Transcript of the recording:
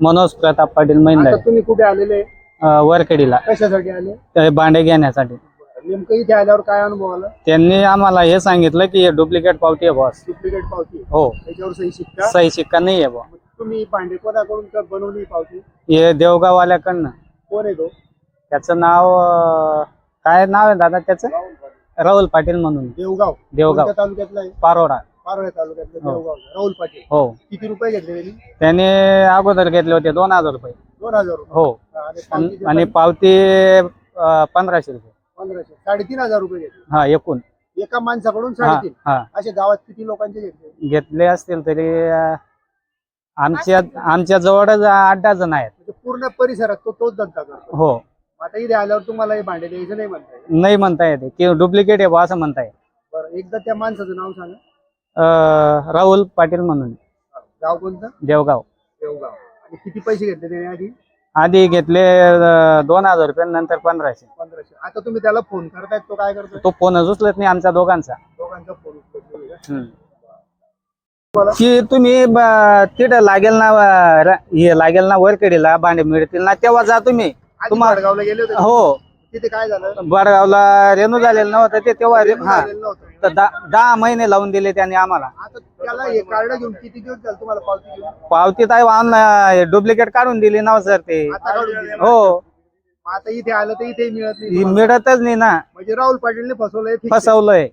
मनोज प्रताप पाटील आता महिंदारे तुम्ही कुठे आलेले? अं, वरखेडीला. कशासाठी आले? ते भांडे घेण्यासाठी. नेमकं इथे आल्यावर काय अनुभव आला? त्यांनी आम्हाला हे सांगितलं की हे डुप्लिकेट पावती आहे बॉस. डुप्लिकेट पावती हो. त्याच्यावर सही शिक्का सही शिक्का नाही आहे बॉ. मग तुम्ही भांडे कोणाकडून क- बनवली ही पावती? हे देवगाववाल्याकडनं. कोण आहे तो? त्याचं नाव अं, काय नाव आहे दादा त्याचं? राहुल पाटील म्हणून. देवगाव. देवगाव. कोणत्या तालुक्यातला आहे? पारोडा. तालुक्यातलं हो. देवगाव राहुल पाटील. हो. किती रुपये घेतले त्यांनी? त्याने अगोदर घेतले होते दोन हजार रुपये. दोन हजार रुपये. हो. आणि अन- पावतीचे आणि पण पावती अं, पंधराशे रुपये. पंधराशे. साडेतीन हजार रुपये घेतले. हा एकूण. एका माणसाकडून हा साडेतीन. हा. असे गावात किती लोकांचे घेतले? घेतले असतील तरी अं, आमच्या आमच्या जवळच आठ डझन आहेत. म्हणजे पूर्ण परिसरात तो तोच धंदा करतो. हो. आता इथे आल्यावर तुम्हाला हे भांडे द्यायचं नाही म्हणताय. नाही म्हणता येते. की डुप्लिकेट आहे बा असं म्हणता येत. बरं एकदा त्या माणसाचं नाव सांगा. अं, राहुल पाटील म्हणून. गाव कोणतं? देवगाव. देवगाव. आणि किती पैसे घेतले त्याने आधी? आधी घेतले अं, दोन हजार रुपये नंतर पंधराशे. पंधराशे. आता तुम्ही त्याला फोन करतायत तो काय करतो तो फोन उचलत नाही आमच्या दोघांचा. दोघांचा फोन उचलतो का? हम्म. की तुम्ही ब- तिथं लागेल ना अं, र- हे लागेल ना वरकडीला भांडे मिळतील ना तेव्हा जा तुम्ही. आधी तुम्हा- वडगावला गेले होते हो. तिथे काय झालं? बडगावला रेणू झालेलं नव्हतं ते तेव्हा रे- हा. झालेलं नव्हतं. तर दा- दहा महिने लावून दिले त्यांनी आम्हाला आता त्याला हे कार्ड घेऊन किती दिवस झाले तुम्हाला पावती घेऊन पावती तर ऑनलाईन डुप्लिकेट काढून दिली ना सर ते आता काढून दिली. हो आता इथे आलं तर इथे मिळत नाही ही तुम्हाला. मिळतच नाही ना म्हणजे राहुल पाटीलने फसवलंय आहे. फसवलंय